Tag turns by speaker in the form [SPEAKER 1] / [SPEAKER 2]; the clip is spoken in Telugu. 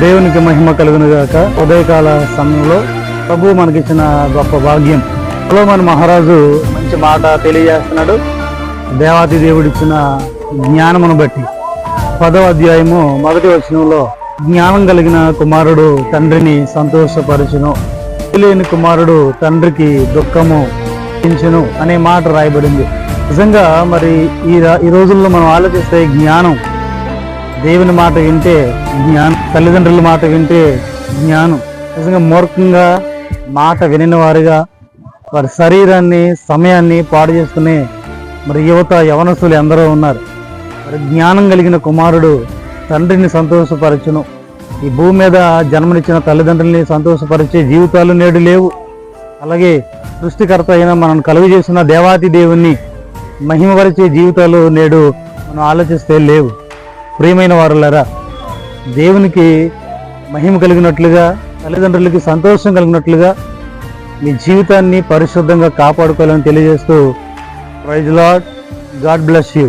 [SPEAKER 1] దేవునికి మహిమ కలుగును గాక. ఉదయకాల సమయంలో ప్రభు మనకిచ్చిన గొప్ప భాగ్యం. మన మహారాజు మంచి మాట తెలియజేస్తున్నాడు. దేవాతి దేవుడిచ్చిన జ్ఞానమును బట్టి. పదవ అధ్యాయము మొదటి వచనంలో జ్ఞానం కలిగిన కుమారుడు తండ్రిని సంతోషపరచును. తెలియని కుమారుడు తండ్రికి దుఃఖము చించును అనే మాట రాయబడింది. నిజంగా మరి ఈ ఈ రోజుల్లో మనం ఆలోచిస్తే జ్ఞానం దేవుని మాట వింటే జ్ఞానం తల్లిదండ్రుల మాట వింటే జ్ఞానం. నిజంగా మూర్ఖంగా మాట వినిన వారుగా వారి శరీరాన్ని సమయాన్ని పాడు చేసుకునే మరి యువత యవనస్తులు ఎందరో ఉన్నారు. మరి జ్ఞానం కలిగిన కుమారుడు తండ్రిని సంతోషపరచును. ఈ భూమి మీద జన్మనిచ్చిన తల్లిదండ్రుల్ని సంతోషపరిచే జీవితాలు నేడు లేవు. అలాగే సృష్టికర్త అయిన మనం కలుగు చేసిన దేవాతి దేవుణ్ణి మహిమపరిచే జీవితాలు నేడు మనం ఆలోచిస్తే లేవు. ప్రియమైన వారులారా దేవునికి మహిమ కలిగినట్లుగా తల్లిదండ్రులకి సంతోషం కలిగినట్లుగా మీ జీవితాన్ని పరిశుద్ధంగా కాపాడుకోవాలని తెలియజేస్తూ praise Lord God bless you.